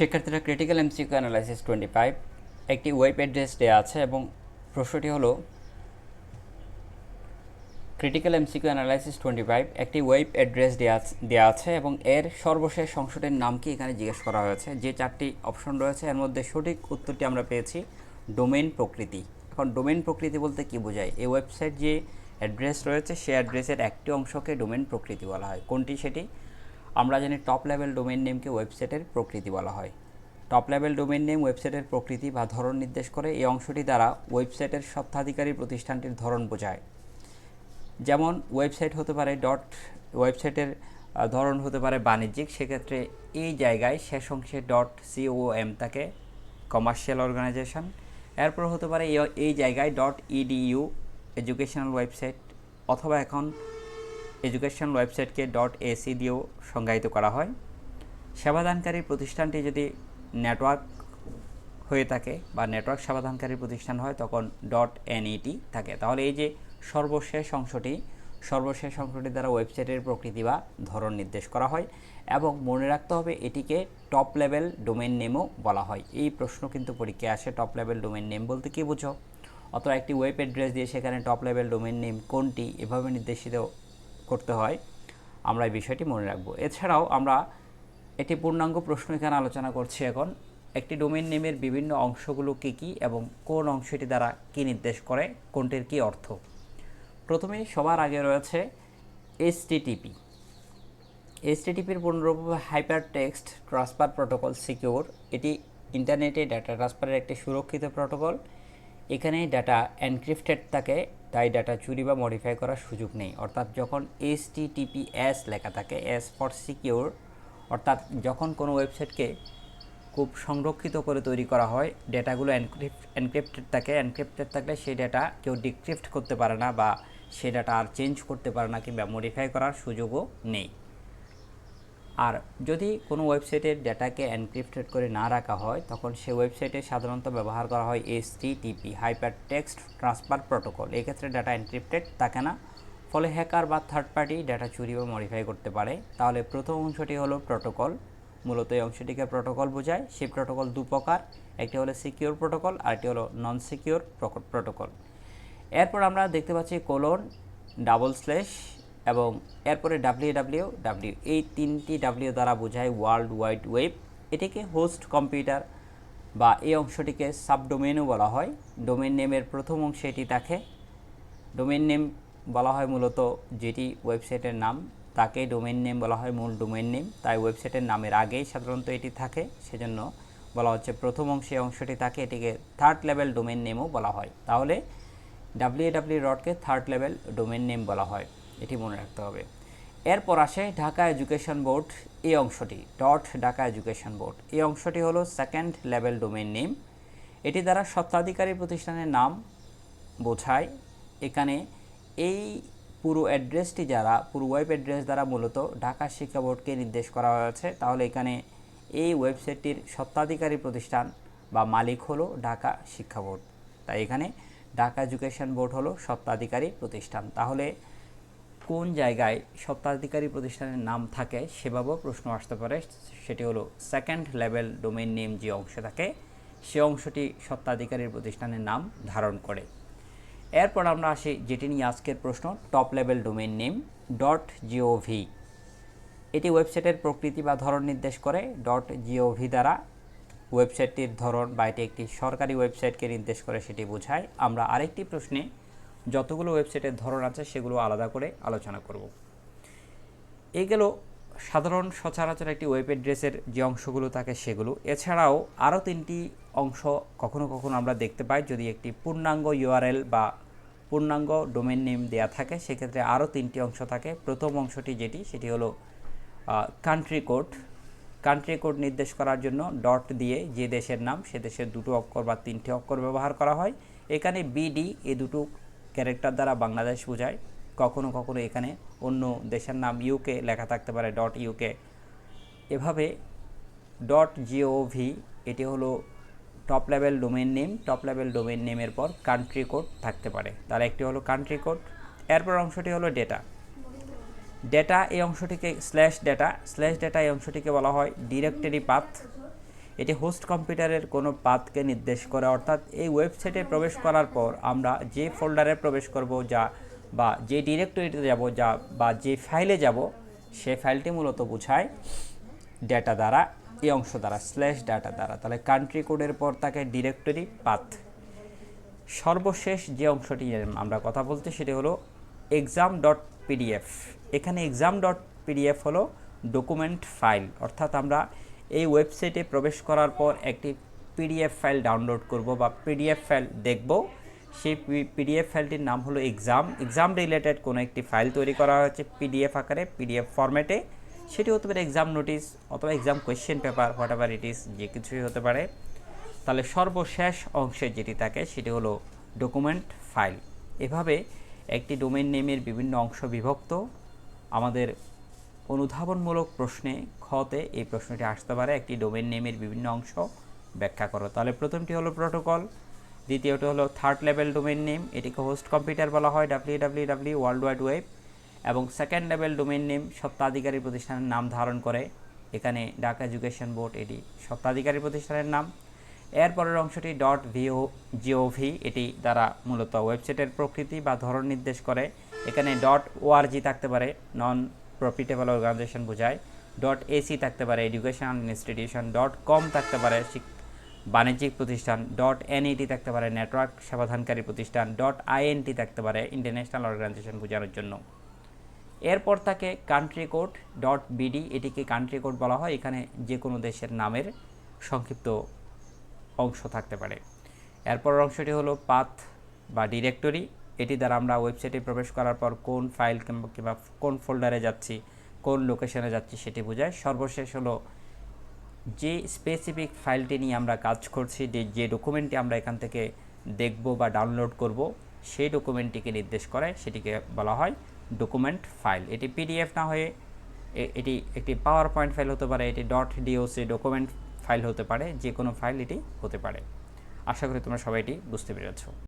শিক্ষার্থীরা critical MCQ analysis twenty five একটি web address দেওয়া আছে এবং প্রশ্নটি হলো critical MCQ analysis twenty five একটি ওয়েব অ্যাড্রেস দেওয়া আছে- এবং এর সর্বশেষ সংসদের নাম কি এখানে জিজ্ঞেস করা হয়েছে। যে চারটি অপশন রয়েছে, এর মধ্যে সঠিক উত্তরটি আমরা পেয়েছি ডোমেন প্রকৃতি। এখন ডোমেন প্রকৃতি বলতে কি বোঝায়? এই ওয়েবসাইট যে অ্যাড্রেস রয়েছে, সেই অ্যাড্রেসের একটি অংশকে ডোমেন প্রকৃতি বলা হয়। কোনটি? সেটি আমরা জানি টপ লেভেল ডোমেইন নেমকে ওয়েবসাইটের প্রকৃতি বলা হয়। টপ লেভেল ডোমেইন নেম ওয়েবসাইটের প্রকৃতি বা ধরন নির্দেশ করে এই অংশটি দ্বারা ওয়েবসাইটের স্বত্বাধিকারী প্রতিষ্ঠানটির ধরন বোঝায়। যেমন ওয়েবসাইট হতে পারে ডট ওয়েবসাইটের ধরন হতে পারে বাণিজ্যিক, সেক্ষেত্রে এই জায়গায় শেষ অংশে ডট সিওএম থাকে কমার্শিয়াল অর্গানাইজেশন এরপর হতে পারে এই- এই জায়গায় ডট ইডিইউ এডুকেশনাল ওয়েবসাইট অথবা এখন এডুকেশনাল ওয়েবসাইটকে ডট এসি দিয়েও সংজ্ঞায়িত করা হয়। সেবাদানকারী প্রতিষ্ঠানটি যদি নেটওয়ার্ক হয়ে থাকে বা নেটওয়ার্ক সেবাদানকারী প্রতিষ্ঠান হয়, তখন ডট এনইটি থাকে। তাহলে এই যে সর্বশেষ অংশটি সর্বশেষ অংশটি দ্বারা ওয়েবসাইটের প্রকৃতি বা ধরন নির্দেশ করা হয় এবং মনে রাখতে হবে এটিকে টপ লেভেল ডোমেন নেমও বলা হয়। এই প্রশ্ন কিন্তু পরীক্ষায় আসে টপ লেভেল ডোমেন নেম বলতে কী বুঝো? অথবা একটি ওয়েব অ্যাড্রেস দিয়ে সেখানে টপ লেভেল ডোমেন নেম কোনটি? এভাবে নির্দেশিত করতে হয়, আমরা এই বিষয়টি মনে রাখব। এছাড়াও আমরা একটি পূর্ণাঙ্গ প্রশ্ন এখানে আলোচনা করছি এখন। একটি ডোমেন নেমের বিভিন্ন অংশগুলো কী কী এবং কোন অংশটি দ্বারা কী নির্দেশ করে, কোনটির কী অর্থ? প্রথমে সবার আগে রয়েছে এসটিটিপি। এসটিটিপির পূর্ণরূপ hyper text transfer protocol secure. এটি ইন্টারনেটে ডাটা ট্রান্সফারের একটি সুরক্ষিত প্রোটোকল। এখানে ডাটা এনক্রিপ্টেড থাকে, তাই ডাটা চুরি বা মডিফাই করার সুযোগ নেই। অর্থাৎ যখন এস এস লেখা থাকে এস ফর সিকিউর অর্থাৎ যখন কোনো ওয়েবসাইটকে খুব সংরক্ষিত করে তৈরি করা হয় ডেটাগুলো এনক্রিপ্ট এনক্রিপ্টেড থাকে। এনক্রিপ্টেড থাকলে সেই ডেটা কেউ ডিক্রিপ্ট করতে পারে না বা সেই ডাটা আর চেঞ্জ করতে পারে না কিংবা মডিফাই করার সুযোগও নেই। আর যদি কোনো ওয়েবসাইটের ডেটাকে এনক্রিপ্টেড করে না রাখা হয়, তখন সে ওয়েবসাইটে সাধারণত ব্যবহার করা হয় HTTP hyper text transfer protocol এক্ষেত্রে ডাটা এনক্রিপ্টেড থাকে না, ফলে হ্যাকার বা থার্ড পার্টি ডাটা চুরি বা মডিফাই করতে পারে। তাহলে প্রথম অংশটি হলো প্রোটোকল। মূলত এই অংশটিকে প্রোটোকল বোঝায়। সেই প্রোটোকল দু প্রকার, একটি হলো সিকিউর প্রোটোকল আর একটি হলো নন সিকিউর প্রোটোকল। এরপর আমরা দেখতে পাচ্ছি কোলন ডাবল স্ল্যাশ এবং এরপরে ডাব্লিউ ডাব্লিউ ডাব্লিউ এই তিনটি ডাব্লিউ দ্বারা বোঝায় ওয়ার্ল্ড ওয়াইড ওয়েব এটিকে হোস্ট কম্পিউটার বা এই অংশটিকে সাবডোমেনও বলা হয়। ডোমেন নেমের প্রথম অংশে এটি থাকে ডোমেন নেম বলা হয় মূলত যেটি ওয়েবসাইটের নাম। তাকে ডোমেন নেম বলা হয় মূল ডোমেন নেম তাই ওয়েবসাইটের নামের আগেই সাধারণত এটি থাকে। সেজন্য বলা হচ্ছে প্রথম অংশে অংশটি থাকে এটিকে থার্ড লেভেল ডোমেন নেমও বলা হয়। তাহলে ডাব্লিউ ডাব্লিউ ডটকে থার্ড লেভেল ডোমেন নেম বলা হয়। এটি মনে রাখতে হবে। এরপর আসে ঢাকা এডুকেশন বোর্ড, এই অংশটি, ডট ঢাকা এডুকেশন বোর্ড। এই অংশটি হলো সেকেন্ড লেভেল ডোমেন নেম। এটি দ্বারা স্বত্বাধিকারী প্রতিষ্ঠানের নাম বোঝায়। এখানে এই পুরো অ্যাড্রেসটি যারা, পুরো ওয়েব অ্যাড্রেস দ্বারা মূলত ঢাকা শিক্ষা বোর্ডকে নির্দেশ করা হয়েছে, তাহলে এখানে এই ওয়েবসাইটটির স্বত্বাধিকারী প্রতিষ্ঠান বা মালিক হলো ঢাকা শিক্ষা বোর্ড। তাই এখানে ঢাকা এডুকেশন বোর্ড হলো স্বত্বাধিকারী প্রতিষ্ঠান। তাহলে কোন জায়গায় স্বত্বাধিকারী প্রতিষ্ঠানের নাম থাকে সেভাবেও প্রশ্ন আসতে পারে। সেটি হলো সেকেন্ড লেভেল ডোমেইন নেম যে অংশ থাকে, সে অংশটি স্বত্বাধিকারীর প্রতিষ্ঠানের নাম ধারণ করে। এরপর আমরা আসি যেটি নিয়ে আজকের প্রশ্ন top level domain name dot GOV এটি ওয়েবসাইটের প্রকৃতি বা ধরন নির্দেশ করে। ডট জিওভি দ্বারা ওয়েবসাইটটির ধরন বা এটি একটি সরকারি ওয়েবসাইটকে নির্দেশ করে সেটি বোঝায়। আমরা আরেকটি প্রশ্নে যতগুলো ওয়েবসাইটের ধরন আছে সেগুলো আলাদা করে আলোচনা করব। এই গেল সাধারণ সচরাচর একটি ওয়েব অ্যাড্রেসের যে অংশগুলো থাকে সেগুলো। এছাড়াও আরও তিনটি অংশ কখনো কখনো আমরা দেখতে পাই যদি একটি পূর্ণাঙ্গ ইউআরএল বা পূর্ণাঙ্গ ডোমেন নেম দেয়া থাকে, সেক্ষেত্রে আরও তিনটি অংশ থাকে। প্রথম অংশটি যেটি, সেটি হলো কান্ট্রি কোড কান্ট্রি কোড নির্দেশ করার জন্য ডট দিয়ে যে দেশের নাম, সে দেশের দুটো অক্ষর বা তিনটি অক্ষর ব্যবহার করা হয়। এখানে বিডি এ দুটো ক্যারেক্টার দ্বারা বাংলাদেশ বোঝায়। কখনো কখনো এখানে অন্য দেশের নাম ইউকে লেখা থাকতে পারে ডট ইউকে এভাবে ডট জিওভি এটি হলো top level domain name top level domain নেমের পর কান্ট্রি কোড থাকতে পারে। তার একটি হলো কান্ট্রি কোড এরপর অংশটি হলো ডেটা ডেটা এই অংশটিকে স্ল্যাশ ডেটা স্ল্যাশ ডেটা এই অংশটিকে বলা হয় ডিরেক্টরি পাথ এটি হোস্ট কম্পিউটারের কোনো পাথকে নির্দেশ করে, অর্থাৎ এই ওয়েবসাইটে প্রবেশ করার পর আমরা যে ফোল্ডারে প্রবেশ করব যা বা যে ডিরেক্টরিতে যাব যা বা যে ফাইলে যাব, সে ফাইলটি মূলত বোঝায় ডেটা দ্বারা, এই অংশ দ্বারা স্ল্যাশ ডাটা দ্বারা। তাহলে কান্ট্রি কোডের পর তাকে ডিরেক্টরি পাথ সর্বশেষ যে অংশটি আমরা কথা বলতে সেটি হলো এক্সাম ডট পিডিএফ এখানে এক্সাম ডট পিডিএফ হলো ডকুমেন্ট ফাইল অর্থাৎ আমরা এই ওয়েবসাইটে প্রবেশ করার পর একটি পিডিএফ ফাইল ডাউনলোড করব বা পিডিএফ ফাইল দেখব। সেই পিডিএফ ফাইলটির নাম হলো এক্সাম। এক্সাম রিলেটেড কোনো একটি ফাইল তৈরি করা হয়েছে পিডিএফ আকারে, পিডিএফ ফরম্যাটে। সেটি হতে পারে এক্সাম নোটিস অথবা exam question paper whatever it is যে কিছুই হতে পারে। তাহলে সর্বশেষ অংশে যেটি থাকে সেটি হলো ডকুমেন্ট ফাইল। এভাবে একটি ডোমেন নেমের বিভিন্ন অংশ বিভক্ত। আমাদের অনুধাবনমূলক প্রশ্নে খতে এই প্রশ্নটি আসতে পারে, একটি ডোমেন নেমের বিভিন্ন অংশ ব্যাখ্যা করো। তাহলে প্রথমটি হলো প্রোটোকল দ্বিতীয়টি হলো থার্ড লেভেল ডোমেন নেম এটিকে হোস্ট কম্পিউটার বলা হয় W W W world wide web এবং সেকেন্ড লেভেল ডোমেন নেম সত্ত্বাধিকারী প্রতিষ্ঠানের নাম ধারণ করে। এখানে ঢাকা এডুকেশন বোর্ড এটি সত্ত্বাধিকারী প্রতিষ্ঠানের নাম। এরপরের অংশটি ডট ভিও জিওভি এটি দ্বারা মূলত ওয়েবসাইটের প্রকৃতি বা ধরন নির্দেশ করে। এখানে ডট ওআরজি থাকতে পারে নন প্রফিটেবল অর্গানাইজেশন বোঝায়। ডট এসি থাকতে পারে এডুকেশন ইনস্টিটিউশন ডট কম থাকতে পারে বাণিজ্যিক প্রতিষ্ঠান ডট এনইটি থাকতে পারে নেটওয়ার্ক সেবাদানকারী প্রতিষ্ঠান ডট আইএনটি থাকতে পারে ইন্টারন্যাশনাল অর্গানাইজেশন বোঝানোর জন্য। এরপর থাকে কান্ট্রি কোড ডট বিডি এটিকে কান্ট্রি কোড বলা হয়। এখানে যে কোনো দেশের নামের সংক্ষিপ্ত অংশ থাকতে পারে। এরপর অংশটি হলো পাথ বা ডিরেক্টরি এটি দ্বারা আমরা ওয়েবসাইটে প্রবেশ করার পর কোন ফাইল কিংবা কিংবা কোন ফোল্ডারে যাচ্ছি, কোন লোকেশনে যাচ্ছি সেটি বোঝায়। সর্বশেষ হলো যে স্পেসিফিক ফাইলটি নিয়ে আমরা কাজ করছি, যে ডকুমেন্টটি আমরা এখান থেকে দেখব বা ডাউনলোড করব, সেই ডকুমেন্টটিকে নির্দেশ করে সেটিকে বলা হয় ডকুমেন্ট ফাইল এটি পিডিএফ না হয়ে এটি একটি পাওয়ার পয়েন্ট ফাইল হতে পারে, এটি. ডট ডিওসি ডকুমেন্ট ফাইল হতে পারে যে কোনো ফাইল এটি হতে পারে। আশা করি তোমরা সবাই এটি বুঝতে পেরেছ।